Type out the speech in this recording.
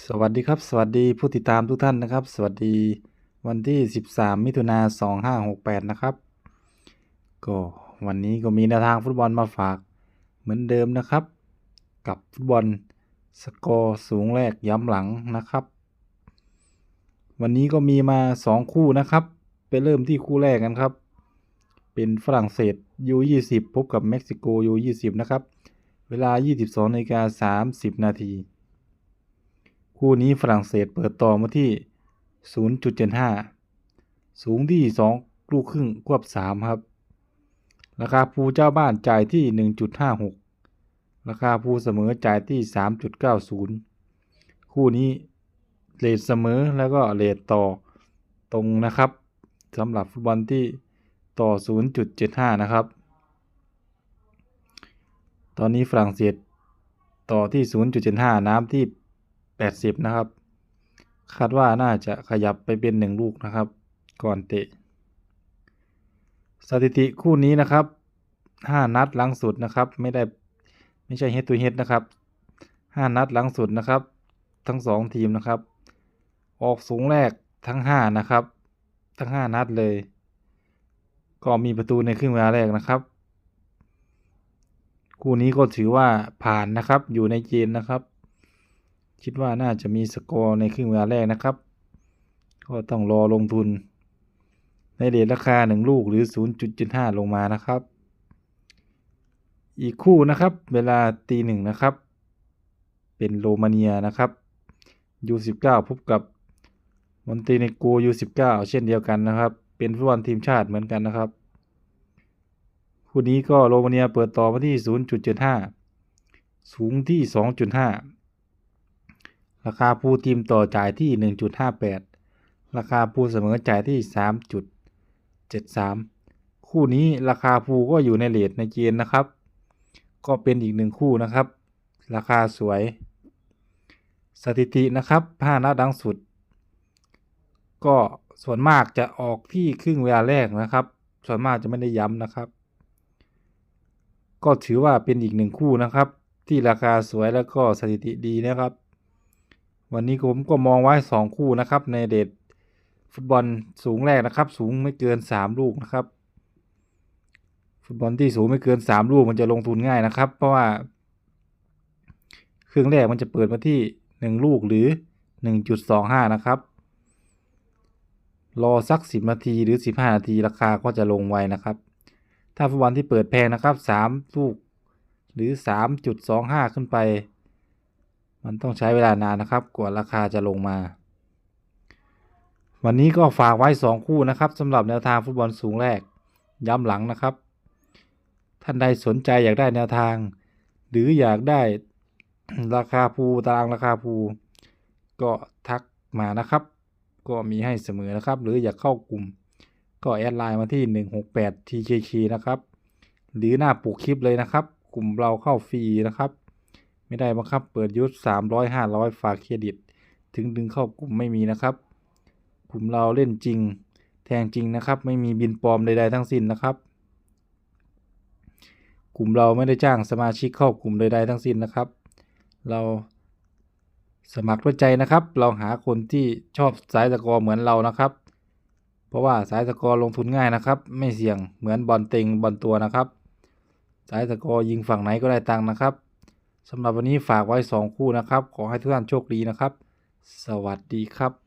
สวัสดีครับ สวัสดีผู้ติดตามทุกท่านนะครับ สวัสดีวันที่ 13 มิถุนา2568 นะครับ ก็วันนี้ก็มีแนวทางฟุตบอลมาฝากเหมือนเดิมนะครับ กับฟุตบอลสกอร์สูงแรกย้ำหลังนะครับ วันนี้ก็มีมา 2 คู่นะครับ ไปเริ่มที่คู่แรกกันครับ เป็นฝรั่งเศส U20 พบกับเม็กซิโก U20 นะครับ เวลา 22นาฬิกา30 นาที คู่นี้ฝรั่งเศสเปิดต่อมาที่ 0.75 สูงที่ 2 ลูกครึ่งควบ 3 ครับ ราคาภูเจ้าบ้านจ่ายที่ 1.56 ราคาภูเสมอจ่ายที่ 3.90 คู่นี้เลทเสมอแล้วก็เลทต่อตรงนะครับสำหรับฟุตบอลที่ต่อ 0.75 นะครับ ตอนนี้ฝรั่งเศสต่อที่ 0.75 น้ำที่ 80 นะครับ คาดว่าน่าจะขยับไปเป็น 1 ลูกนะครับ ก่อนเตะ สถิติคู่นี้นะครับ 5 นัดหลังสุดนะครับ ไม่ได้ไม่ใช่เฮดตูเฮดนะครับ 5 นัดหลังสุดนะครับ ทั้ง 2 ทีมนะครับ ออกสูงแรกทั้ง 5 นะครับ ทั้ง 5 นัดเลย ก็มีประตูในครึ่งเวลาแรกนะครับคู่นี้ก็ถือว่าผ่านนะครับอยู่ในเกณฑ์นะครับ คิดว่าน่าจะมีสกอร์ในครึ่งเวลาแรกนะครับ ก็ต้องรอลงทุน ในเดทราคา 1 ลูกหรือ 0.75 ลงมานะครับ อีกคู่นะครับ เวลาตีหนึ่งนะครับ เป็นโรมาเนียนะครับ U19 พบกับมอนเตเนโก U19 เช่นเดียวกันนะครับ เป็นฟุตบอลทีมชาติเหมือนกันนะครับ คู่นี้ก็โรมาเนียเปิดต่อมาที่ 0.75 สูงที่ 2.5 ราคาภูทีมต่อจ่ายที่ 1.58 ราคาภูเสมอจ่ายที่ 3.73 คู่นี้ราคาภูก็อยู่ในเลทในเกณฑ์นะครับ ก็เป็นอีกหนึ่งคู่นะครับ ราคาสวย สถิตินะครับ5นัดดังสุด ก็ส่วนมากจะออกที่ครึ่งเวลาแรกนะครับ ส่วนมากจะไม่ได้ย้ำนะครับ ก็ถือว่าเป็นอีกหนึ่งคู่นะครับ ที่ราคาสวยแล้วก็สถิติดีนะครับ วันนี้ผมก็มองไว้ 2 คู่นะครับ ในเดทฟุตบอลสูงแรกนะครับ สูงไม่เกิน 3 ลูกนะครับ ฟุตบอลที่สูงไม่เกิน 3 ลูกมันจะลงทุนง่ายนะครับ เพราะว่า เครื่องแรกมันจะเปิดมาที่ 1 ลูกหรือ 1.25 นะครับ รอสัก 10 นาทีหรือ 15 นาทีราคาก็จะลงไวนะครับ ถ้าฟุตบอลที่เปิดแพงนะครับ 3 ลูกหรือ 3.25 ขึ้นไป มันต้องใช้เวลานานนะครับกว่าราคาจะลงมา วันนี้ก็ฝากไว้ 2 คู่นะครับสำหรับแนวทางฟุตบอลสูงแรก ย้ำหลังนะครับ ท่านใดสนใจอยากได้แนวทาง หรืออยากได้ราคาภูตารางราคาภูก็ทักมานะครับ ก็มีให้เสมอนะครับ หรืออยากเข้ากลุ่ม ก็แอดไลน์มาที่ 168 TKK นะครับ หรือหน้าปกคลิปเลยนะครับ กลุ่มเราเข้าฟรีนะครับ ไม่ได้บังคับ เปิดยุทธ300 500 ฝากเครดิต ถึงดึงเข้ากลุ่มไม่มีนะครับกลุ่มเราเล่นจริง แทงจริงนะครับ ไม่มีบินปลอมใดๆทั้งสิ้นนะครับ กลุ่มเราไม่ได้จ้างสมาชิกเข้ากลุ่มใดๆทั้งสิ้นนะครับ เราสมัครด้วยใจนะครับ เราหาคนที่ชอบสายตะกอเหมือนเรานะครับ เพราะว่าสายตะกอลงทุนง่ายนะครับ ไม่เสี่ยงเหมือนบอลเต็งบอลตัวนะครับ สายตะกอยิงฝั่งไหนก็ได้ตังค์นะครับ สำหรับวันนี้ฝากไว้ 2 คู่นะครับ ขอให้ทุกท่านโชคดีนะครับ สวัสดีครับ